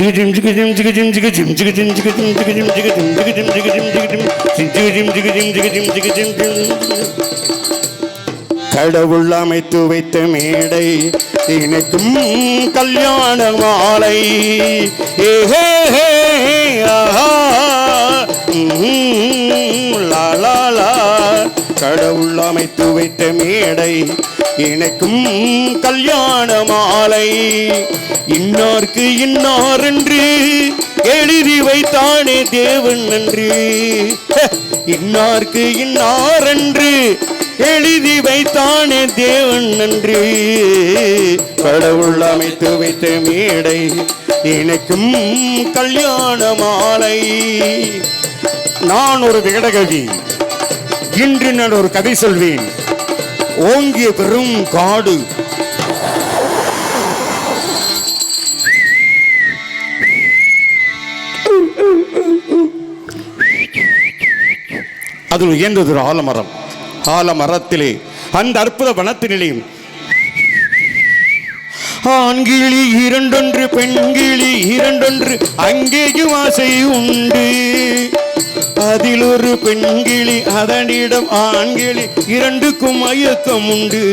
ஜிகிஜிம் ஜிகிஜிம் ஜிகிஜிம் ஜிகிஜிம் ஜிகிஜிம் ஜிகிஜிம் ஜிகிஜிம் ஜிகிஜிம் ஜிகிஜிம் ஜிகிஜிம் ஜிகிஜிம் ஜிகிஜிம் ஜிகிஜிம் ஜிகிஜிம் ஜிகிஜிம் கடவுள் அமைத்து வைத்த மேடை இணைக்கும் கல்யாண மாலை. ஏஹே ஆஹா, கடவுள் அமைத்து வைத்த மேடை எனக்கும் கல்யாண மாலை. இன்னார்க்கு இன்னார் என்று எழுதி வைத்தானே தேவன் நன்றி இன்னார்க்கு இன்னார் என்று எழுதி வைத்தானே தேவன் நன்றி கடவுள் அமைத்து வைத்த மேடை எனக்கும் கல்யாண மாலை. நான் ஒரு விகடகவி. இன்று நான் ஒரு கதை சொல்வேன். ஓங்கிய பெரும் காடு. அதில் உயர்ந்தது ஒரு ஆலமரம். ஆலமரத்திலே அந்த அற்புத வனத்தினிலே ஆண்கிளி இரண்டொன்று பெண்கிளி இரண்டொன்று அங்கேயும் ஆசை உண்டு. அதில் ஒரு பெண்கிளி அதனிடம் ஆண்கிளி இரண்டுக்கும் மயக்கம் உண்டு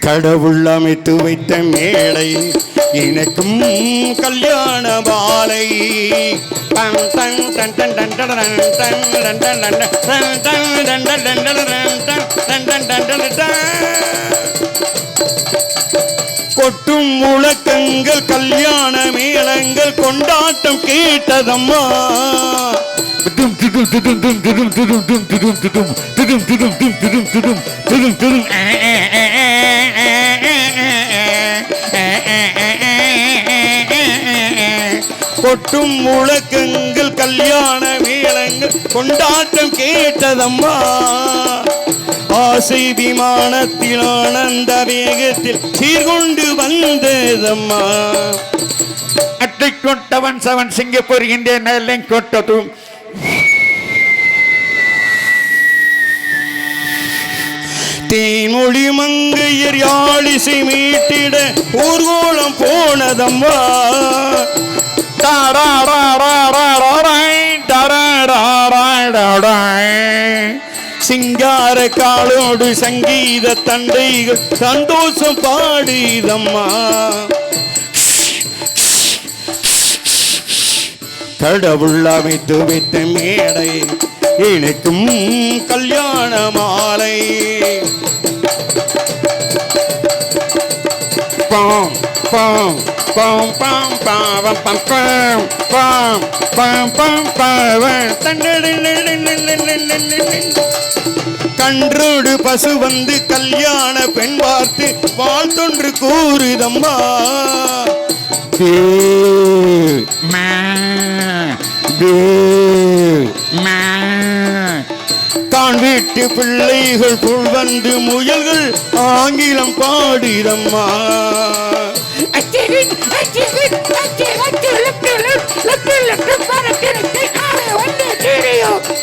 கடவுள் அமைத்து வைத்த மேடை எனக்கும் கல்யாண பாலை டன் கொட்டும் முழக்கங்கள் கல்யாண மேளங்கள் கொண்டாட்டம் கேட்டதம்மா துடும் துடும் துடும் தும் துடும் துடும் தும் துடும் துடும் துடும் துடும் தும் துடும் துடும் துடும் துடும் கொட்டும் முழக்கங்கள் கல்யாண மேளங்கள் கொண்டாட்டம் கேட்டதம்மா ஆசை விமானத்தில் ஆனந்த வேகத்தில் சீர்கொண்டு வந்ததம்மா. அட்டை கொட்டவன் சவன் சிங்கப்பூர் இந்திய நெல்லை கொட்டதும். தேனொளி மங்கையர் யாழிசை மீட்டிட ஊர்கோலம் போனதம்மா. சிங்கார காலோடு சங்கீத தண்டைகள் சந்தோஷம் பாடிதம்மா. கடவுள் அமைத்து வைத்த மேடை இணைக்கும் கல்யாண மாலை. பாம். பாம் பாம் பாம் பாவம் பம் பாம் பாம் பாம் பாம் பாவம் கன்றோடு பசு வந்து கல்யாண பெண் பார்த்து வாழ்த்தொன்று கூறுதம்மா. தான் வீட்டு பிள்ளைகள் புல் வந்து முயல்கள் ஆங்கிலம் பாடிதம்மா.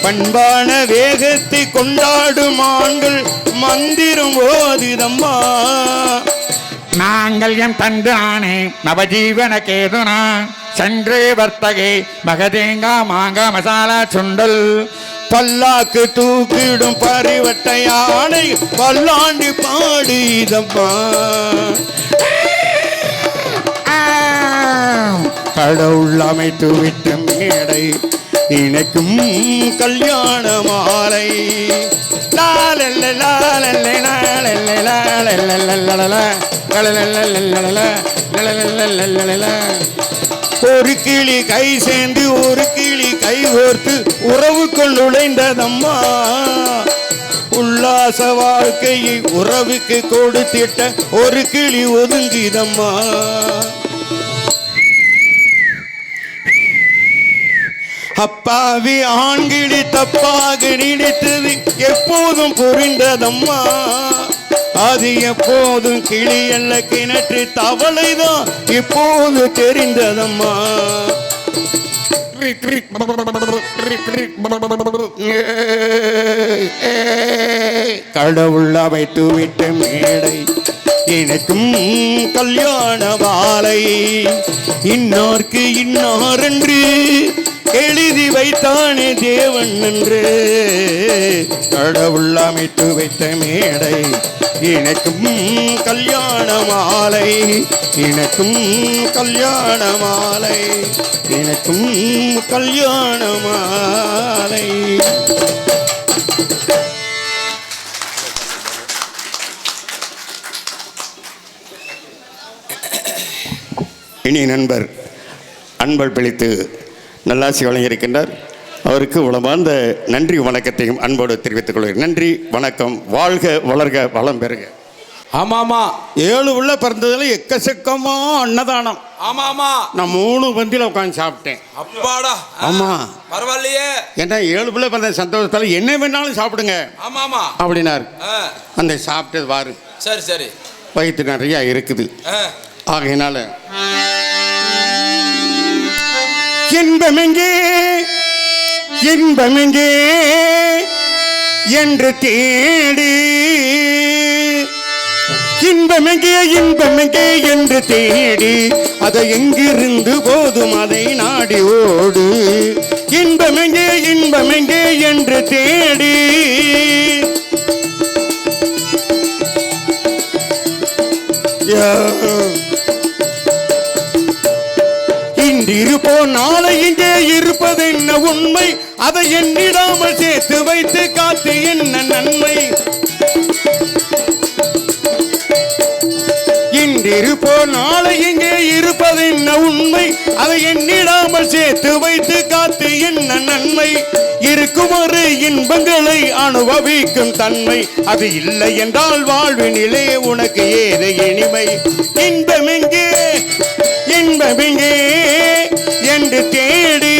பண்பான வேகத்தை கொண்டாடும் ஆண்கள் மந்திரம் ஓதிதம்மா. நாங்கள் எம் தந்தானே நவஜீவன கேதுனா. சென்று வர்த்தகே மகதேங்கா மாங்கா மசாலா சுண்டல். பல்லாக்கு தூக்கிடும் பரிவட்ட யானை பல்லாண்டு பாடிதம்மா. கடவுள் அமைத்து விட்ட மேடை இணைக்கும் கல்யாண மாலை லாலல்ல லாலல்ல லாலல்ல லாலல்ல ஒரு கிளி கை சேர்ந்து ஒரு கிளி கை கோர்த்து உறவுக்குள் நுழைந்ததம்மா உல்லாச வாழ்க்கையை உறவுக்கு கொடுத்திட்ட ஒரு கிளி ஒதுங்கிதம்மா அப்பாவி ஆண்கிளி தப்பாக நினைத்தது எப்போதும் புரிந்ததம்மா. அது எப்போதும் கிளி அல்ல கிணற்று தவளைதான் இப்போது தெரிந்ததம்மா. கடவுள் அமைத்து விட்ட மேடை எனக்கும் கல்யாண வாழை இன்னார்க்கு இன்னாரென்று எழுதி வைத்தானே தேவன் என்று. கடவுள் அமைத்து வைத்த மேடை எனக்கும் கல்யாண மாலை. எனக்கும் கல்யாண மாலை. எனக்கும் கல்யாண மாலை. இனி நண்பர் அன்பல் பிழைத்து நல்லாசி வழங்கியிருக்கின்றார். அவருக்கு உளமார்ந்த நன்றி வணக்கத்தையும் அன்போடு தெரிவித்துக் கொள்கிறேன். நன்றி வணக்கம் வாழ்க வளர்க வளம் பெறுக. ஆமா ஆமா ஏழு உள்ள பிறந்ததுல எக்கச்சக்கமா அன்னதானம். ஆமா ஆமா நான் மூணு பந்தியில் உட்காந்து சாப்பிட்டேன். அப்பாடா. ஆமா. பரவாயில்லையே. ஏன்னா ஏழு பிள்ளை பிறந்த சந்தோஷத்தால் என்ன வேணாலும் சாப்பிடுங்க. ஆமா ஆமா அப்படின்னாரு அந்த சாப்பிட்டது வாரு சரி சரி. வயிற்று நிறையா இருக்குது. ஆகையினால இன்பமெங்கே இன்பமெங்கே என்று தேடி. இன்பமெங்கே இன்பமெங்கே என்று தேடி. அதை எங்கிருந்து போதும் அதை நாடி ஓடு. இன்பமெங்கே இன்பமெங்கே என்று தேடி. Yeah. இருப்போம் நாளை இங்கே இருப்பது என்ன உண்மை? அதை எண்ணிடாமல் சேர்த்து வைத்து காத்து என்ன நன்மை? இன்று நாளை இங்கே இருப்பது என்ன உண்மை? அதை எண்ணிடாமல் சேர்த்து வைத்து காத்து என்ன நன்மை? இருக்கும் ஒரு இன்பங்களை அனுபவிக்கும் தன்மை. அது இல்லை என்றால் வாழ்வினிலே உனக்கு ஏது இனிமை? இன்பமெங்கே இன்பமெங்கே என்று தேடி.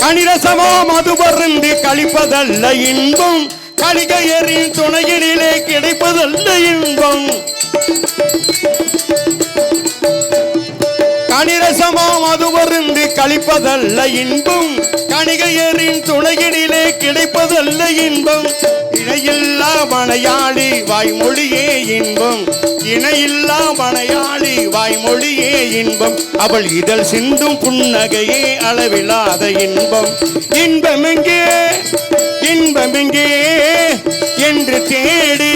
கணிரசமா மது பருந்து கழிப்பதல்ல இன்பம். கலிகையரின் துணையினிலே கிடைப்பதல்ல இன்பம். கணிரசமா மது பருந்து கழிப்பதல்ல இன்பம். கணிகையரின் துணையினிலே கிடைப்பதல்ல இன்பம். இணையில்லா மலையாளி வாய்மொழியே இன்பம். இணையில்லா மலையாளி வாய்மொழியே இன்பம். அவள் இதழ் சிந்தும் புன்னகையே அளவில்லாத இன்பம். இன்பமெங்கே இன்பமெங்கே என்று தேடி.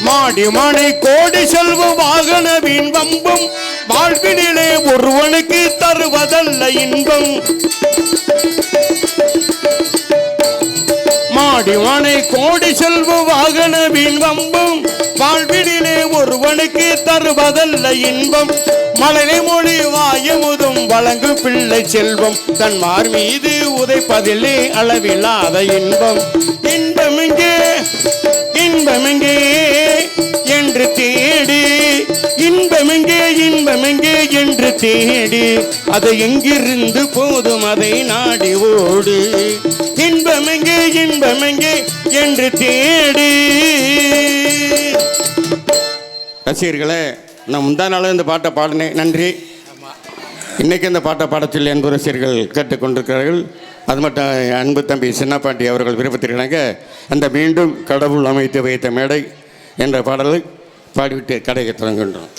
மாடி மனை கோடி செல்வ வாகனவின் வம்பும். வாழ்வினிலே ஒருவனுக்கு தருவதல்ல இன்பம். மாடி கோடி செல்வ வாகனவின் வம்பும். வாழ்வினிலே ஒருவனுக்கு தருவதல்ல இன்பம். மழலை மொழி வாயமுதும் வழங்கு பிள்ளை செல்வம். தன்மார் மீது உதைப்பதிலே அளவில்லாத இன்பம். இன்பமெங்கே இன்பமெங்கே என்று தேடி. அதை எங்கிருந்து போதும் அதை நாடி ஓடு. இன்பமெங்கே இன்பமெங்கே என்று தேடி. ரசிகர்களே நான் முந்தா நாளும் இந்த பாட்டை பாடினேன். நன்றி. இன்னைக்கு இந்த பாட்டை பாடத்தில் அன்பு ரசிகர்கள் கேட்டுக்கொண்டிருக்கிறார்கள். அது மட்டும் அன்பு தம்பி சின்னப்பாண்டி அவர்கள் விருப்பத்திருக்கிறாங்க அந்த மீண்டும் கடவுள் அமைத்து வைத்த மேடை என்ற பாடலை பாடிவிட்டு கடையை தொடங்குகின்றோம்.